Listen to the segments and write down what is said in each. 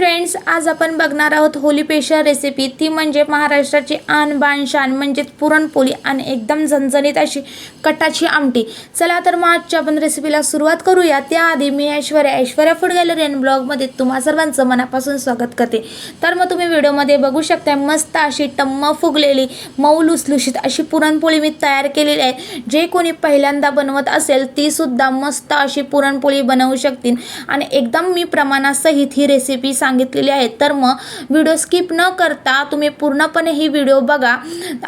Friends आज आपण बघणार आहोत होली पेशा रेसिपी ती म्हणजे महाराष्ट्राची आन बान शान म्हणजेच पुरणपोळी आणि एकदम झणझणीत अशी कटाची आमटी. चला तर मग आजच्या आपण रेसिपीला सुरुवात करूया. त्याआधी मी Aishwarya Aishwarya food gallery and ब्लॉगमध्ये तुम्हा सर्वांचं मनापासून स्वागत करते. तर मग तुम्ही व्हिडिओमध्ये बघू शकता मस्त अशी टम्म फुगलेली मऊ लुसलुशीत अशी पुरणपोळी मी तयार केलेली आहे. जे कोणी पहिल्यांदा बनवत असेल तीसुद्धा मस्त अशी पुरणपोळी बनवू शकतील. आणि एकदम मी प्रमाणासहित ही रेसिपी सांग सांगितलेली आहे तर मग व्हिडिओ स्किप न करता तुम्ही पूर्णपणे ही व्हिडिओ बघा.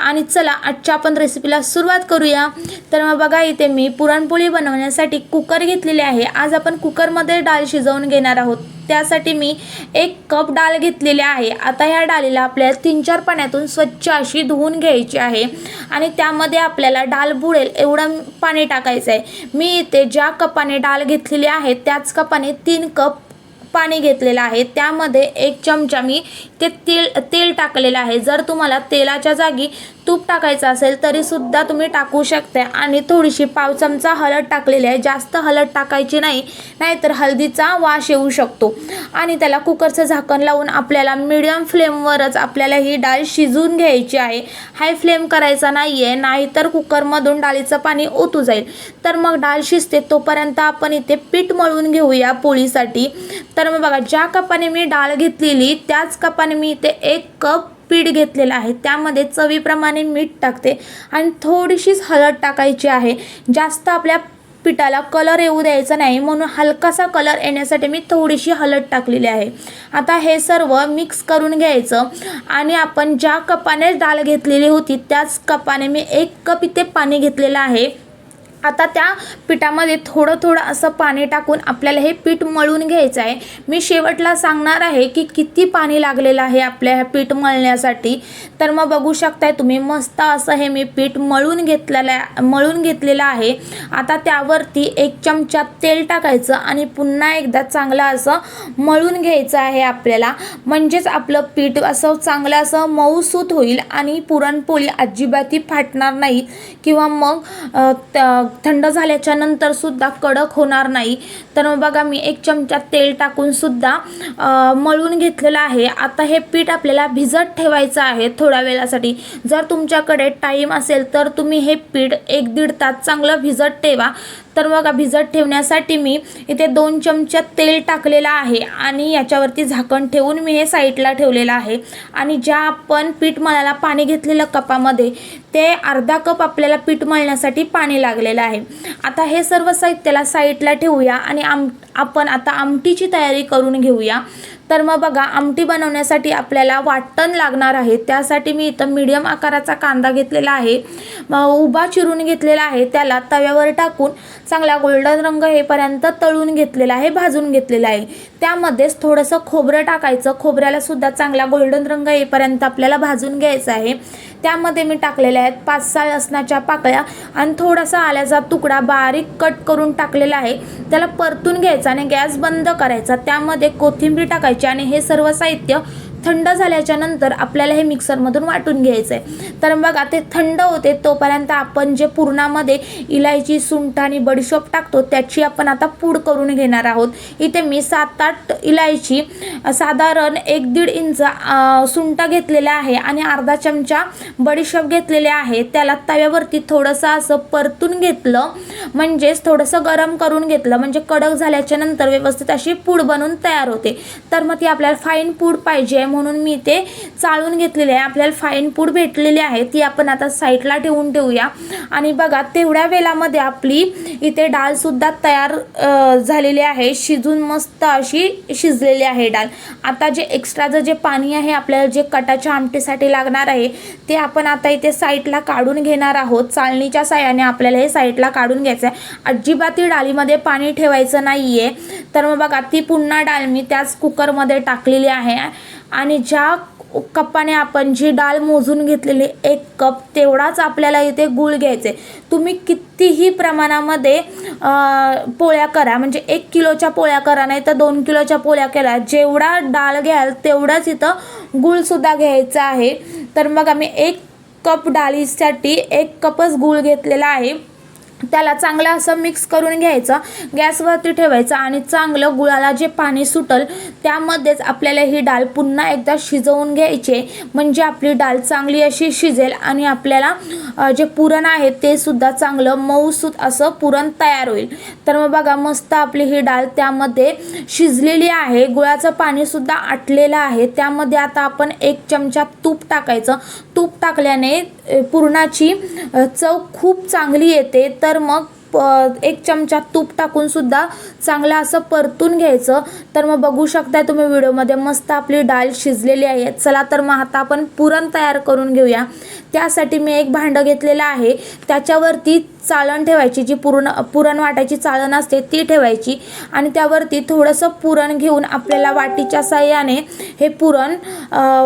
आणि चला आजच्या आपण रेसिपीला सुरुवात करूया. तर मग बघा इथे मी पुरणपोळी बनवण्यासाठी कुकर घेतलेले आहे. आज आपण कुकरमध्ये डाळ शिजवून घेणार आहोत. त्यासाठी मी एक कप डाळ घेतलेली आहे. आता ह्या डाळीला आपल्याला तीन चार पाण्यातून स्वच्छ अशी धुवून घ्यायची आहे. आणि त्यामध्ये आपल्याला डाळ बुडेल एवढं पाणी टाकायचं आहे मी इथे ज्या कपाने डाळ घेतलेली आहे त्याच कपाने तीन कप पाणी घेतलेलं आहे. त्यामध्ये एक चमचा मी ते तेल तेल टाकलेलं आहे. जर तुम्हाला तेलाच्या जागी तूप टाकायचं असेल तरीसुद्धा तुम्ही टाकू शकता आणि थोडीशी पाव चमचा हळद टाकलेली आहे. जास्त हळद टाकायची नाही नाहीतर हळदीचा वास येऊ शकतो. आणि त्याला कुकरचं झाकण लावून आपल्याला मिडियम फ्लेमवरच आपल्याला ही डाळ शिजून घ्यायची आहे. हाय फ्लेम करायचा नाही आहे नाहीतर कुकरमधून डाळीचं पाणी ओतू जाईल. तर मग डाळ शिजते तोपर्यंत आपण इथे पीठ मळून घेऊया पोळीसाठी. तर तर मग बघा ज्या कपाने मी डाळ घेतलेली त्याच कपाने मी इथे एक कप पीठ घेतलेलं आहे. त्यामध्ये चवीप्रमाणे मीठ टाकते आणि थोडीशीच हळद टाकायची आहे. जास्त आपल्या पिठाला कलर येऊ द्यायचा नाही म्हणून हलकासा कलर येण्यासाठी मी थोडीशी हळद टाकलेली आहे. आता हे सर्व मिक्स करून घ्यायचं आणि आपण ज्या कपाने डाळ घेतलेली होती त्याच कपाने मी एक कप इथे पाणी घेतलेलं आहे. आता त्या पिठामध्ये थोडं थोडं असं पाणी टाकून आपल्याला हे पीठ मळून घ्यायचं आहे. मी शेवटला सांगणार आहे की किती पाणी लागलेलं आहे आपल्या ह्या पीठ मळण्यासाठी. तर मग बघू शकताय तुम्ही मस्त असं हे मी पीठ मळून घेतलेलं आहे मळून घेतलेलं आहे. आता त्यावरती एक चमचा तेल टाकायचं आणि पुन्हा एकदा चांगलं असं मळून घ्यायचं आहे आपल्याला. म्हणजेच आपलं पीठ असं चांगलं असं मऊसूत होईल आणि पुरणपोळी अजिबाती फाटणार नाही. किंवा मग थंड झाल्याच्यानंतर सुद्धा कडक होणार नाही. तर मग बघा मी एक चमचा तेल टाकून सुद्धा मळून घेतलेलं आहे. आता हे पीठ आपल्याला भिजत ठेवायचं आहे थोड्या वेळासाठी. जर तुमच्याकडे टाईम असेल तर तुम्ही हे पीठ एक दीड तास चांगलं भिजत ठेवा. तर मग भिजत ठेवण्यासाठी मी इथे दोन चमचा तेल टाकलेलं आहे आणि याच्यावरती झाकण ठेवून मी हे साईडला ठेवलेलं आहे. आणि ज्या आपण पीठ मळायला पाणी घेतलेलं कपामध्ये ते अर्धा कप आपल्याला पीठ मळण्यासाठी पाणी लागलेलं आहे. आता हे सर्व साहित्याला साईडला ठेवूया आणि आम आपण आता आमटीची तयारी करून घेऊया. तर मग बघा आमटी बनवण्यासाठी आपल्याला वाटण लागणार आहे. त्यासाठी मी इथं मीडियम आकाराचा कांदा घेतलेला आहे. मग उभा चिरून घेतलेला आहे. त्याला तव्यावर टाकून चांगला गोल्डन रंग येईपर्यंत तळून घेतलेला आहे भाजून घेतलेला आहे. त्यामध्येच थोडंसं खोबरं टाकायचं. खोबऱ्याला सुद्धा चांगला गोल्डन रंग येईपर्यंत आपल्याला भाजून घ्यायचं आहे. त्यामध्ये मी टाकलेल्या आहेत. पाच सहा लसणाच्या पाकळ्या आणि थोडासा आल्याचा तुकडा बारीक कट करून टाकलेला आहे. त्याला परतून घ्यायचा आणि गॅस बंद करायचा. त्यामध्ये कोथिंबीर टाकायची आणि हे सर्व साहित्य थंड झाल्याच्यानंतर आपल्याला हे मिक्सरमधून वाटून घ्यायचं आहे तर मग आता थंड होते तोपर्यंत आपण जे पुरणामध्ये इलायची सुंठ आणि बडीशोप टाकतो त्याची आपण आता पूड करून घेणार आहोत. इथे मी सात आठ इलायची साधारण एक दीड इंच सुंठ घेतलेलं आहे आणि अर्धा चमचा बडीशोप घेतलेले आहे. त्याला तव्यावरती थोडंसं असं परतून घेतलं म्हणजेच थोडंसं गरम करून घेतलं म्हणजे कडक झाल्याच्यानंतर व्यवस्थित अशी पूड बनून तयार होते. तर मग ती आपल्याला फाईन पूड पाहिजे म्हणून मी ते चाळून घेतलेले आहे. आपल्याला फाईन पूड भेटलेली आहे. ती आपण आता साईडला ठेवून ठेवूया. आणि बघा तेवढ्या वेळामध्ये आपली इथे डाळसुद्धा तयार झालेली आहे. शिजून मस्त अशी शिजलेली आहे डाळ. आता जे एक्स्ट्राचं जे पाणी आहे आपल्याला जे कटाच्या आमटीसाठी लागणार आहे ते आपण आता इथे साईडला काढून घेणार आहोत. चाळणीच्या साह्याने आपल्याला हे साईडला काढून घ्यायचं आहे अजिबात ती डाळीमध्ये पाणी ठेवायचं नाही आहे तर मग बघा ती पुन्हा डाळ मी त्याच कुकरमध्ये टाकलेली आहे. आणि ज्या कपाने आपण जी डाळ मोजून घेतलेली एक कप तेवढाच आपल्याला इथे गूळ घ्यायचे. तुम्ही कितीही प्रमाणामध्ये पोळ्या करा. म्हणजे एक किलोच्या पोळ्या करा नाही तर दोन किलोच्या पोळ्या करा. जेवढा डाळ घ्याल तेवढाच इथं गूळसुद्धा घ्यायचा आहे. तर मग आम्ही एक कप डाळीसाठी एक कपच गूळ घेतलेला आहे. त्याला चांगलं असं मिक्स करून घ्यायचं. गॅसवरती ठेवायचं आणि चांगलं गुळाला जे पाणी सुटल त्यामध्येच आपल्याला ही डाळ पुन्हा एकदा शिजवून घ्यायची. म्हणजे आपली डाळ चांगली अशी शिजेल आणि आपल्याला जे पुरण आहे ते सुद्धा चांगलं मऊसूत असं पुरण तयार होईल. तर मग बघा मस्त आपली ही डाळ त्यामध्ये शिजलेली आहे. गुळाचं पाणीसुद्धा आटलेलं आहे. त्यामध्ये आता आपण एक चमचा तूप टाकायचं. तूप टाकल्याने पुरणाची चव खूप चांगली येते. तर तर मग प- एक चमचा तूप टाकून सुद्धा चांगलं असं परतून घ्यायचं. तर मग बघू शकताय तुम्ही व्हिडिओमध्ये मस्त आपली डाळ शिजलेली आहे. चला तर मग आता आपण पुरण तयार करून घेऊया. त्यासाठी मी एक भांडं घेतलेलं आहे. त्याच्यावरती चाळण ठेवायची जी पुरण पुरण वाटायची चाळण असते ती ठेवायची. आणि त्यावरती थोडंसं पुरण घेऊन आपल्याला वाटीच्या साह्याने हे पुरण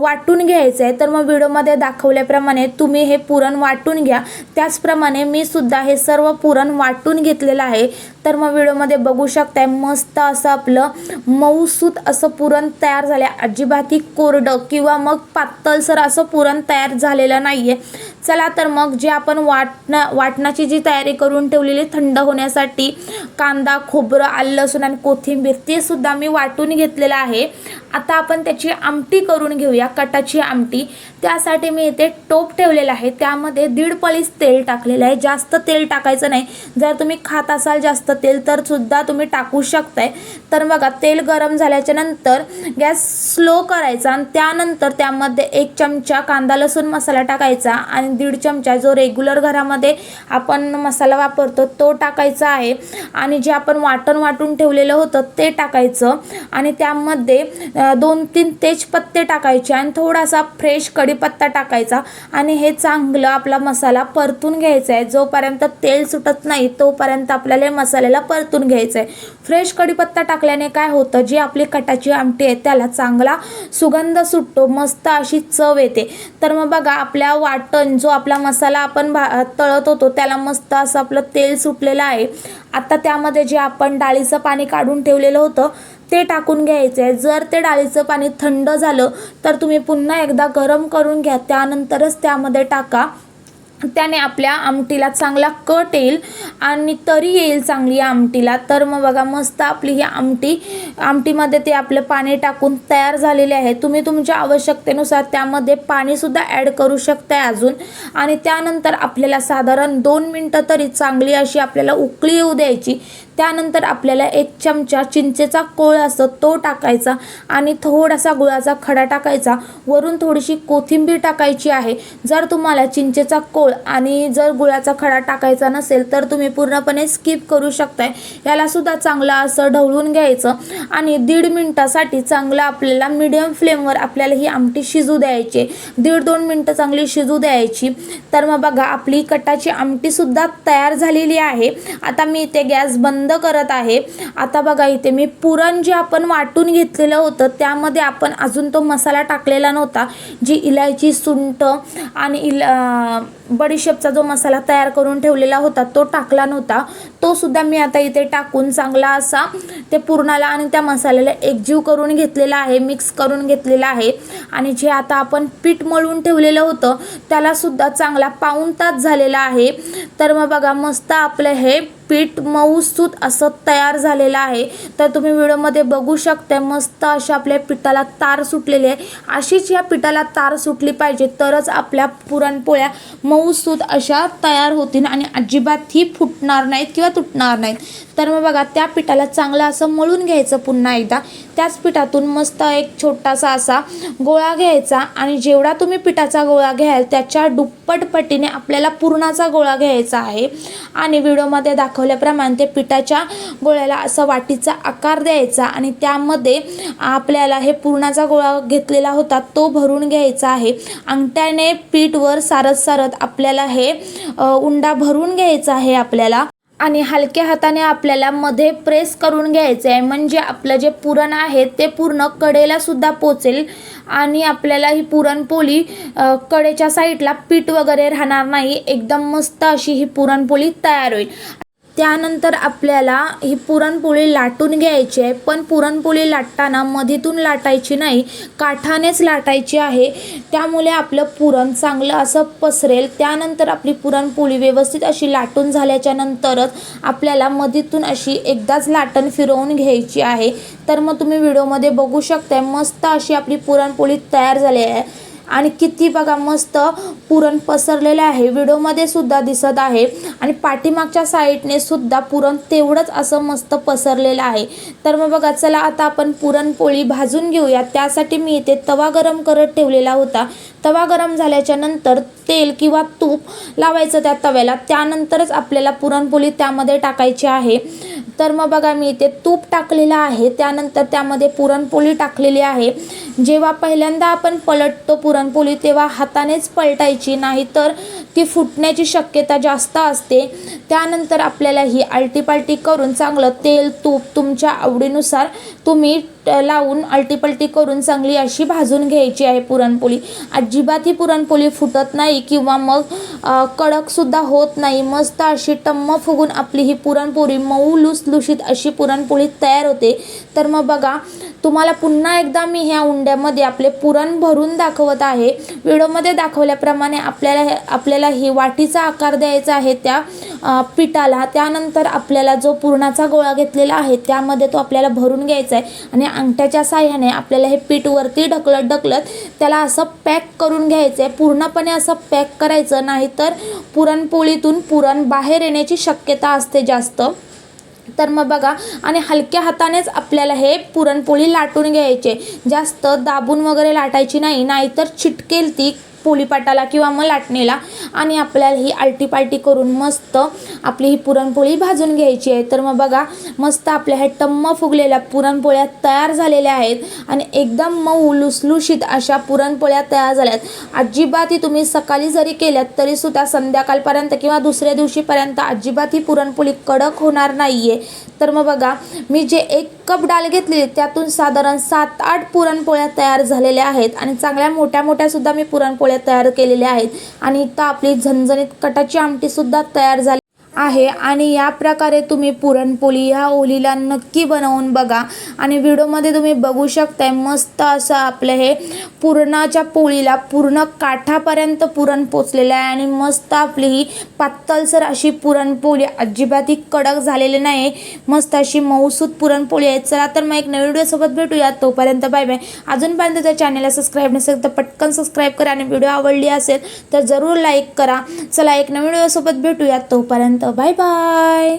वाटून घ्यायचं आहे तर मग व्हिडिओमध्ये दाखवल्याप्रमाणे तुम्ही हे पुरण वाटून घ्या. त्याचप्रमाणे मी सुद्धा हे सर्व पुरण वाटून घेतलेलं आहे. तर मग व्हिडिओमध्ये बघू शकताय मस्त असं आपलं मऊसूत असं पुरण तयार झालं आहे अजिबातही कोरडं किंवा मग पातळसर असं पुरण तयार झालेलं नाही आहे चला तर मग जे आपण वाटणा वाटणाची जी तयारी करून ठेवलेली थंड होण्यासाठी कांदा खोबरं आलं लसूण आणि कोथिंबीर ते सुद्धा मी वाटून घेतलेलं आहे. आता आपण त्याची आमटी करून घेऊया. कटाची आमटी. त्यासाठी मी इथे टोप ठेवलेला आहे. त्यामध्ये दीड पळीस तेल टाकलेलं आहे. जास्त तेल टाकायचं नाही. जर तुम्ही खात असाल जास्त तेल तर सुद्धा तुम्ही टाकू शकताय. तर बघा तेल गरम झाल्याच्यानंतर गॅस स्लो करायचा आणि त्यानंतर त्यामध्ये एक चमचा कांदा लसूण मसाला टाकायचा आणि दीड चमचा जो रेग्युलर घरामध्ये आपण मसाला वापरतो तो टाकायचा आहे. आणि जे आपण वाटण वाटून ठेवलेलं होतं ते टाकायचं. आणि त्यामध्ये दोन तीन तेजपत्ते टाकायचे आणि थोडासा फ्रेश कढीपत्ता टाकायचा. आणि हे चांगलं आपला मसाला परतून घ्यायचा आहे. जोपर्यंत तेल सुटत नाही तोपर्यंत आपल्याला हे मसाल्याला परतून घ्यायचं आहे. फ्रेश कढीपत्ता टाकल्याने काय होतं? जी आपली कटाची आमटी आहे त्याला चांगला सुगंध सुटतो. मस्त अशी चव येते. तर मग बघा आपल्या वाटण जो आपला मसाला आपण भा तळत होतो त्याला मस्त असं आपलं तेल सुटलेलं आहे. आता त्यामध्ये जे आपण डाळीचं पाणी काढून ठेवलेलं होतं ते टाकून घ्यायचं आहे जर ते डाळीचं पाणी थंड झालं तर तुम्ही पुन्हा एकदा गरम करून घ्या. त्यानंतरच त्यामध्ये टाका. त्याने आपल्या आमटीला चांगला कट येईल आणि तरी येईल चांगली आमटीला. तर मग बघा मस्त आपली ही आमटी आमटीमध्ये ते आपलं पाणी टाकून तयार झालेले आहे. तुम्ही तुमच्या आवश्यकतेनुसार त्यामध्ये पाणीसुद्धा ॲड करू शकताय अजून. आणि त्यानंतर आपल्याला साधारण दोन मिनटं तरी चांगली अशी आपल्याला उकळी येऊ द्यायची. त्यानंतर आपल्याला एक चमचा चिंचेचा कोळ असतो तो टाकायचा आणि थोडासा गुळाचा खडा टाकायचा. वरून थोडीशी कोथिंबीर टाकायची आहे. जर तुम्हाला चिंचेचा कोळ आणि जर गुळाचा खडा टाकायचा नसेल तर तुम्ही पूर्णपणे स्किप करू शकताय. यालासुद्धा चांगलं असं ढवळून घ्यायचं आणि दीड मिनटासाठी चांगलं आपल्याला मिडियम फ्लेमवर आपल्याला ही आमटी शिजू द्यायची. दीड दोन मिनटं चांगली शिजू द्यायची. तर मग बघा आपली कटाची आमटीसुद्धा तयार झालेली आहे. आता मी इथे गॅस बंद करत आहे. आता बघा इथे मी पुरण जे आपण वाटून घेतलेलं होतं त्यामध्ये आपण अजून तो मसाला टाकलेला नव्हता. जी इलायची सुंठ आणि इल बडीशेपचा जो मसाला तयार करून ठेवलेला होता तो टाकला नव्हता. तो सुद्धा मी आता इथे टाकून चांगला असा ते पुरणाला आणि त्या मसाल्याला एकजीव करून घेतलेला आहे मिक्स करून घेतलेला आहे. आणि जे आता आपण पीठ मळून ठेवलेलं होतं त्यालासुद्धा चांगला पाऊण तास झालेला आहे. तर मग बघा मस्त आपलं हे पीठ मऊसूत असं तयार झालेलं आहे. तर तुम्ही व्हिडिओमध्ये बघू शकता मस्त अशा आपल्या पिठाला तार सुटलेली आहे. अशीच या पिठाला तार सुटली पाहिजे तरच आपल्या पुरणपोळ्या मऊसूत अशा तयार होतील आणि अजिबात ही फुटणार नाहीत किंवा तुटणार नाहीत. तर मग बघा त्या पिठाला चांगलं असं मळून घ्यायचं पुन्हा एकदा. त्याच पिठातून मस्त एक छोटासा असा गोळा घ्यायचा आणि जेवढा तुम्ही पिठाचा गोळा घ्याल त्याच्या दुप्पट पटीने आपल्याला पुरणाचा गोळा घ्यायचा आहे. आणि व्हिडिओमध्ये दाखवल्याप्रमाणे ते पिठाच्या गोळ्याला असं वाटीचा आकार द्यायचा आणि त्यामध्ये आपल्याला हे पुरणाचा गोळा घेतलेला होता तो भरून घ्यायचा आहे. अंगठ्याने पीठवर सारत सारत आपल्याला हे उंडा भरून घ्यायचा आहे आपल्याला. आणि हलक्या हाताने आपल्याला मध्ये प्रेस करून घ्यायचं आहे म्हणजे आपलं जे पुरण आहे ते पूर्ण कडेला सुद्धा पोचेल आणि आपल्याला ही पुरणपोळी कडेच्या साईडला पीठ वगैरे राहणार नाही. एकदम मस्त अशी ही पुरणपोळी तयार होईल. त्यानंतर आपल्याला ही पुरणपोळी लाटून घ्यायची आहे. पण पुरणपोळी लाटताना मधीतून लाटायची नाही काठानेच लाटायची आहे. त्यामुळे आपलं पुरण चांगलं असं पसरेल. त्यानंतर आपली पुरणपोळी व्यवस्थित अशी लाटून झाल्याच्या नंतरच आपल्याला मधीतून अशी एकदाच लाटण फिरवून घ्यायची आहे. तर मग तुम्ही व्हिडिओमध्ये बघू शकताय मस्त अशी आपली पुरणपोळी तयार झाली आहे. आणि किती बघा मस्त पुरण पसरलेलं आहे. व्हिडिओमध्ये सुद्धा दिसत आहे. आणि पाठीमागच्या साईडने सुद्धा पुरण तेवढंच असं मस्त पसरलेलं आहे. तर मग बघा चला आता आपण पुरणपोळी भाजून घेऊया. त्यासाठी मी इथे तवा गरम करत ठेवलेला होता. तवा गरम झाल्याच्यानंतर तेल किंवा तूप लावायचं त्या तव्याला. त्यानंतरच आपल्याला पुरणपोळी त्यामध्ये टाकायची आहे. तर मग बघा मी इथे तूप टाकलेलं आहे. त्यानंतर त्यामध्ये पुरणपोळी टाकलेली आहे. जेव्हा पहिल्यांदा आपण पलटतो पुरणपोळी तेव्हा हातानेच पलटायची नाही तर ती फुटण्याची शक्यता जास्त असते. त्यानंतर आपल्याला ही आलटीपालटी करून चांगलं तेल तूप तुमच्या आवडीनुसार तुम्ही लावून अल्टीपल्टी करून चांगली अशी भाजून घ्यायची आहे पुरणपोळी. अजिबात ही पुरणपोळी फुटत नाही किंवा मग कडकसुद्धा होत नाही. मस्त अशी टम्म फुगून आपली ही पुरणपोळी मऊ लूस लुसलुशीत अशी पुरणपोळी तयार होते. तर मग बघा तुम्हाला पुन्हा एकदा मी ह्या उंड्यामध्ये आपले पुरण भरून दाखवत आहे. व्हिडिओमध्ये दाखवल्याप्रमाणे आपल्याला हे आपल्याला ही वाटीचा आकार द्यायचा आहे त्या पिठाला. त्यानंतर आपल्याला जो पुरणाचा गोळा घेतलेला आहे त्यामध्ये तो आपल्याला भरून घ्यायचा आहे. आणि अंगठ्याच्या साह्याने आपल्याला हे पीठ वरती ढकलत ढकलत त्याला असं पॅक करून घ्यायचं आहे पूर्णपणे असं पॅक करायचं नाहीतर पुरणपोळीतून पुरण बाहेर येण्याची शक्यता असते जास्त. तर मग बघा आणि हलक्या हातानेच आपल्याला हे पुरणपोळी लाटून घ्यायचे. जास्त दाबून वगैरे लाटायची नाही नाहीतर छिटकेल ती पोळीपाटाला किंवा मग लाटणीला आणि आपल्याला ही आलटीपालटी करून मस्त आपली ही पुरणपोळी भाजून घ्यायची आहे. तर मग बघा मस्त आपल्या ह्या टम्म फुगलेल्या पुरणपोळ्या तयार झालेल्या आहेत आणि एकदम मऊ लुसलुशीत अशा पुरणपोळ्या तयार झाल्या आहेत. अजिबात ही तुम्ही सकाळी जरी केल्यात तरीसुद्धा संध्याकाळपर्यंत किंवा दुसऱ्या दिवशीपर्यंत अजिबात ही पुरणपोळी कडक होणार नाही आहे तर मग बघा मी जे एक कप डाळ घेतली त्यातून साधारण सात आठ पुरणपोळ्या तयार झालेल्या आहेत आणि चांगल्या मोठ्या मोठ्या सुद्धा मी पुरणपोळ्या तयार केलेल्या आहेत. आणि इथं आपली झणझणीत कटाची आमटी सुद्धा तयार झाली आहे आणि या प्रकारे तुम्ही पुरणपोळी ह्या ओलीला नक्की बनवून बघा. आणि व्हिडिओमध्ये तुम्ही बघू शकताय मस्त असं आपलं हे पुरणाच्या पोळीला पूर्ण काठापर्यंत पुरण पोचलेलं आहे आणि मस्त आपली ही पातळसर अशी पुरणपोळी अजिबात ही कडक झालेली नाही. मस्त अशी मऊसूत पुरणपोळी आहे. चला तर मग एक नवीन व्हिडिओसोबत भेटूया. तोपर्यंत बाय बाय अजूनपर्यंत त्या चॅनलला सबस्क्राईब नसेल तर पटकन सबस्क्राईब करा आणि व्हिडिओ आवडली असेल तर जरूर लाईक करा. चला एक नवीन व्हिडिओसोबत भेटूया. तोपर्यंत बाय बाय